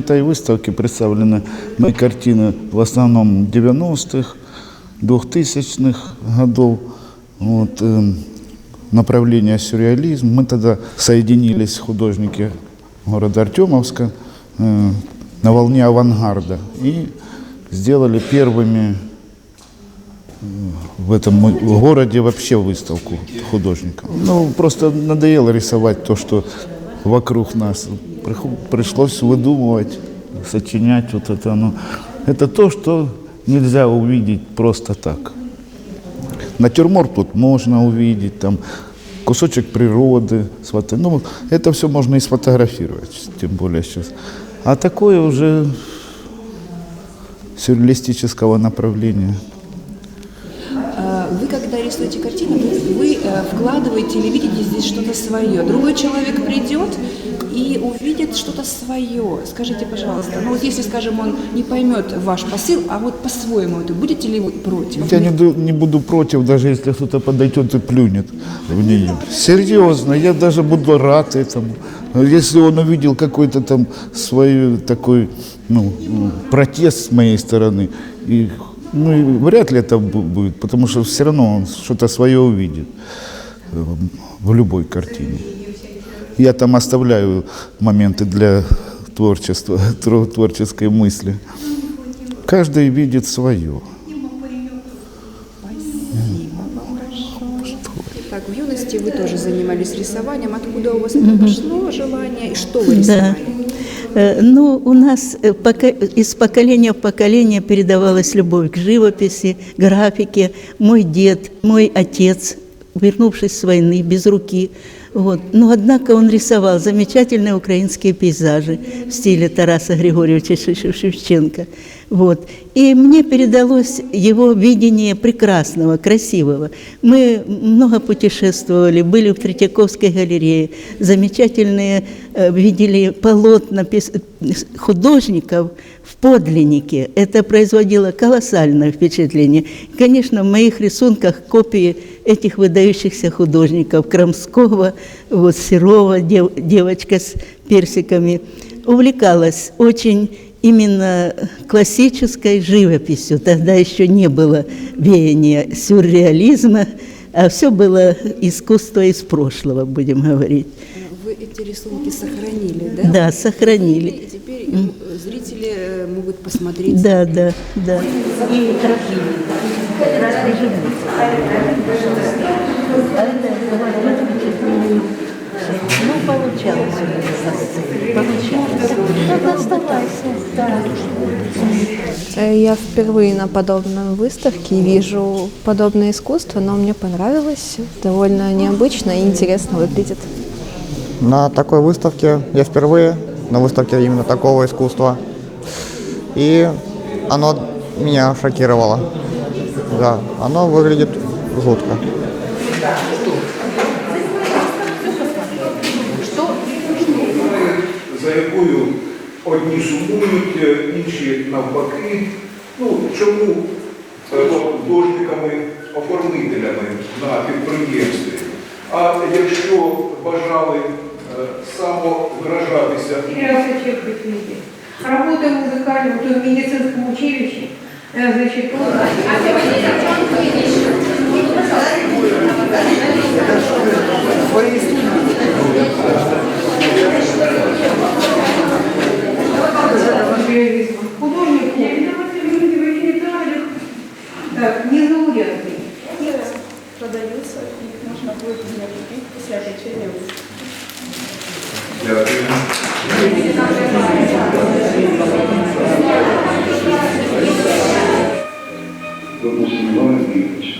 этой выставке представлены мои картины в основном 90-х, 2000-х годов. Вот, эм, направление сюрреализм. Мы тогда соединились художники города Артемовска э, на волне авангарда и сделали первыми э, в этом городе вообще выставку художников. Ну, просто надоело рисовать то, что вокруг нас. Пришлось выдумывать, сочинять вот это. Ну, это то, что нельзя увидеть просто так. Натюрморт тут можно увидеть, там кусочек природы, сфото- ну, это все можно и сфотографировать, тем более сейчас. А такое уже сюрреалистического направления. Рисуете картину, вы, э, вкладываете или видите здесь что-то свое. Другой человек придет и увидит что-то свое. Скажите, пожалуйста, ну вот если, скажем, он не поймет ваш посыл, а вот по-своему это, будете ли вы против? Я не, не буду против, даже если кто-то подойдет и плюнет в нее. Серьезно, я даже буду рад этому. Если он увидел какой-то там свой такой ну, протест с моей стороны, и, ну, и вряд ли это бу- будет, потому что все равно он что-то свое увидит э, в любой картине. Я там оставляю моменты для творчества, творческой мысли. Каждый видит свое. Так, в юности вы тоже занимались рисованием. Откуда у вас это пошло желание и что вы Да. рисовали? Э, Ну, у нас э, из поколения в поколение передавалась любовь к живописи, графике. Мой дед, мой отец, вернувшись с войны, без руки, вот. Но, однако, он рисовал замечательные украинские пейзажи в стиле Тараса Григорьевича Шев- Шевченко. Вот. И мне передалось его видение прекрасного, красивого. Мы много путешествовали, были в Третьяковской галерее, замечательные, э, видели полотна художников в подлиннике. Это производило колоссальное впечатление. Конечно, в моих рисунках копии этих выдающихся художников Крамского, вот Серова, дев- девочка с персиками, увлекалась очень именно классической живописью. Тогда еще не было веяния сюрреализма, а все было искусство из прошлого, будем говорить. Вы эти рисунки сохранили, да? Да, сохранили. И зрители э, могут посмотреть. Да, да, да. И. Ну, получалось. Э, Я впервые на подобной выставке вижу подобное искусство, но мне понравилось. Довольно необычно и интересно выглядит. На такой выставке я впервые, на выставке именно такого искусства. И оно меня шокировало. Да, оно выглядит жутко. за якою одні сумують, е, інші навпаки. Ну, чому е, художниками, оформителями на підприємстві? А якщо бажали е, самовиражатися Здравствуйте, прикрытие. Работаю музыкальным, вот в медицинском училище. Э, Значит, вот... Сюрреализм. do muçulmano,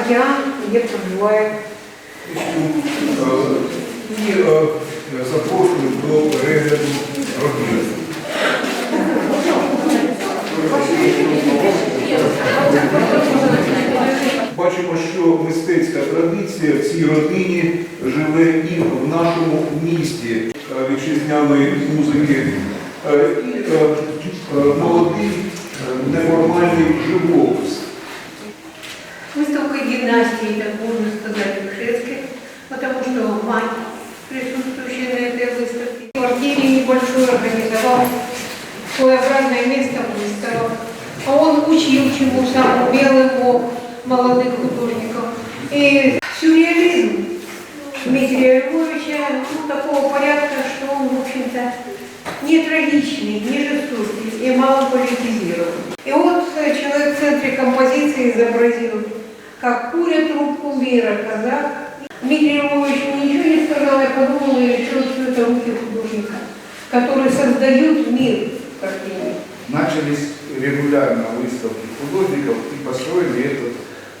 океан, где проживает І е, запрошую до перегляду робіт. Бачимо, що мистецька традиція в цій родині живе і в нашому місті е, вітчизняної музики. Е, І е, молодий неформальний живопис. Гимнастии, так можно сказать, Вышецкой, потому что мать, присутствующая на этой выставке, в квартире небольшой организовал своеобразное место выставок. А он учил чему сам, умел его молодых художников. И сюрреализм Дмитрия Львовича ну, такого порядка, что он, в общем-то, не трагичный, не жестокий и мало политизирован. И вот э, человек в центре композиции изобразил, как курят трубку мира, казак. Дмитрий Львович ничего не сказал, я подумала, и решила, что это руки художника, которые создают мир в картине. Начались регулярно выставки художников и построили этот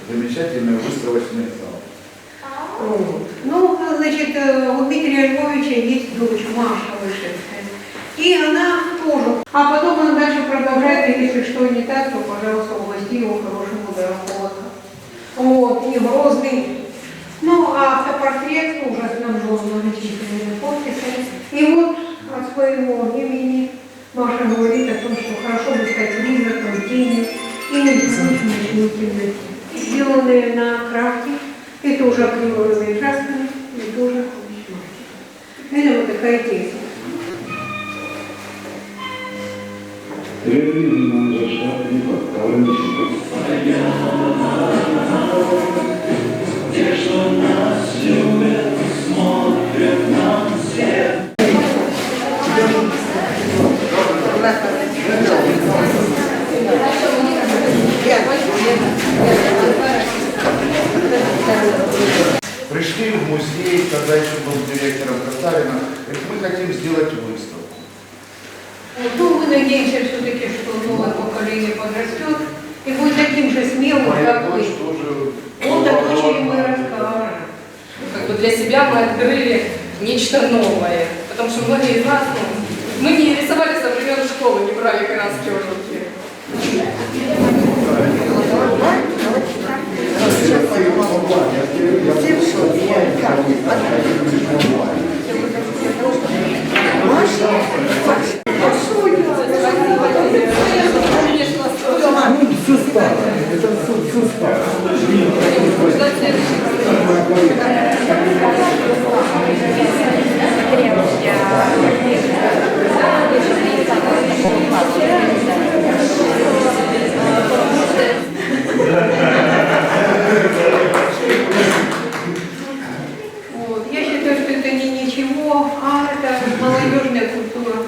замечательный выставочный зал. Вот. Ну, значит, э, у Дмитрия Львовича есть дочь Маша Вышинская. И она тоже. А потом он дальше продолжает, и если что не так, то, пожалуйста, угости его хорошим ударом кулака. Вот, и Грозный. Ну, а автопортрет уже снабжен многочисленными подписями. И вот от своего имени Маша говорит о том, что хорошо бы стать призраком, тенью и ночной темноте. Сделанные на крафте, это уже акриловыми красками, и тоже Это вот такая техника. реализм на зашла не поставлен хотим сделать выставку. Ну, мы надеемся все-таки, что новое поколение подрастет и будет таким же смелым, Моя как вы. тоже... Вот о дочери мы расскажем. как бы для себя мы открыли нечто новое. Потому что многие из нас, ну, мы не рисовали со времен школы, не брали краски в руки. Вот. Я считаю, что это не ничего, а это молодежная культура,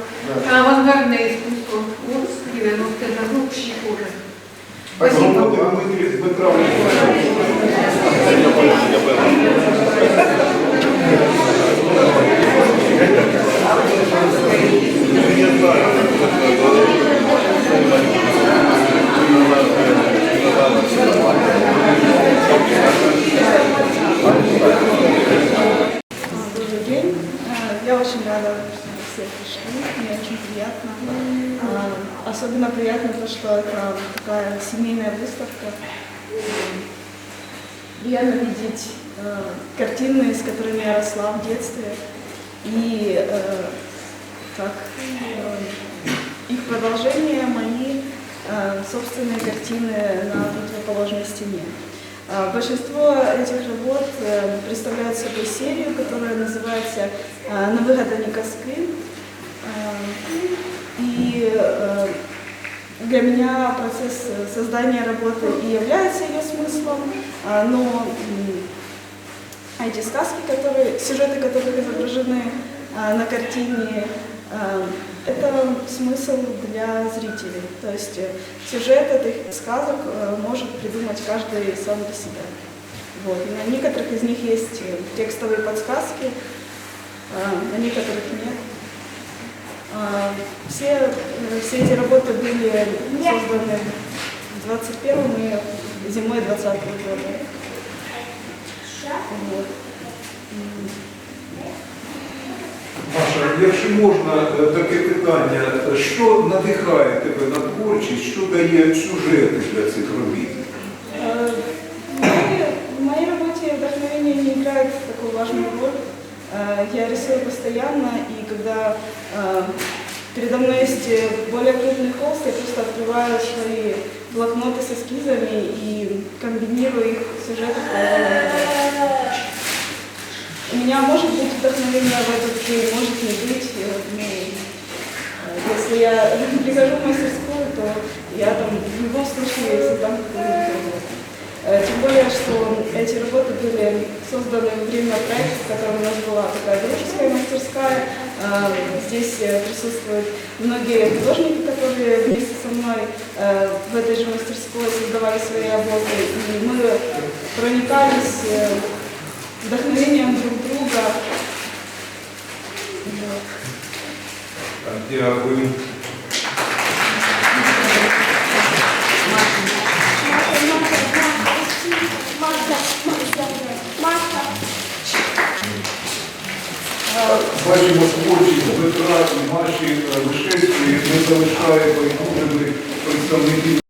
авангардное искусство. Вот 90-х годов уже. Дмитрія Дмитра. Добрый день. Я очень рада, все пришли. Мне очень приятно. А, Особенно приятно то, что это такая семейная выставка. Приятно видеть э, картины, с которыми я росла в детстве. И как э, их продолжение мои собственные картины на противоположной стене. А, Большинство этих работ э, представляют собой серию, которая называется э, «На вигадани казки». А, И э, для меня процесс э, создания работы и является ее смыслом, но эти сказки, которые, сюжеты которых изображены на картине, Это смысл для зрителей. То есть э, сюжет этих сказок э, может придумать каждый сам для себя. Вот. И на некоторых из них есть э, текстовые подсказки, на некоторых нет. Все, э, все эти работы были созданы в 21 и зимой 20 года. Вот Маша, якщо можна е, таке питання, що надихає тебе на творчість, що дає сюжети для цих робіт? Э, В моей, в моей работе вдохновение не играет такую важную роль. Э, Я рисую постоянно, и когда э, передо мной есть э, более крупный холст, я просто открываю свои блокноты с эскизами и комбинирую их в сюжеты. У меня может быть вдохновение в этот день, может не быть. э, ну, э, Если я прихожу в мастерскую, то я там в любом случае создам какую-нибудь. Э, Тем более, что эти работы были созданы во время проекта, в котором у нас была такая дружеская мастерская. Э, Здесь э, присутствуют многие художники, которые вместе со мной э, в этой же мастерской создавали свои работы. И мы проникались э, вдохновением друг друга. Вот. Дякую. Бачимо творчість Дмитра і Маші Вишевської не залишає байдужими представників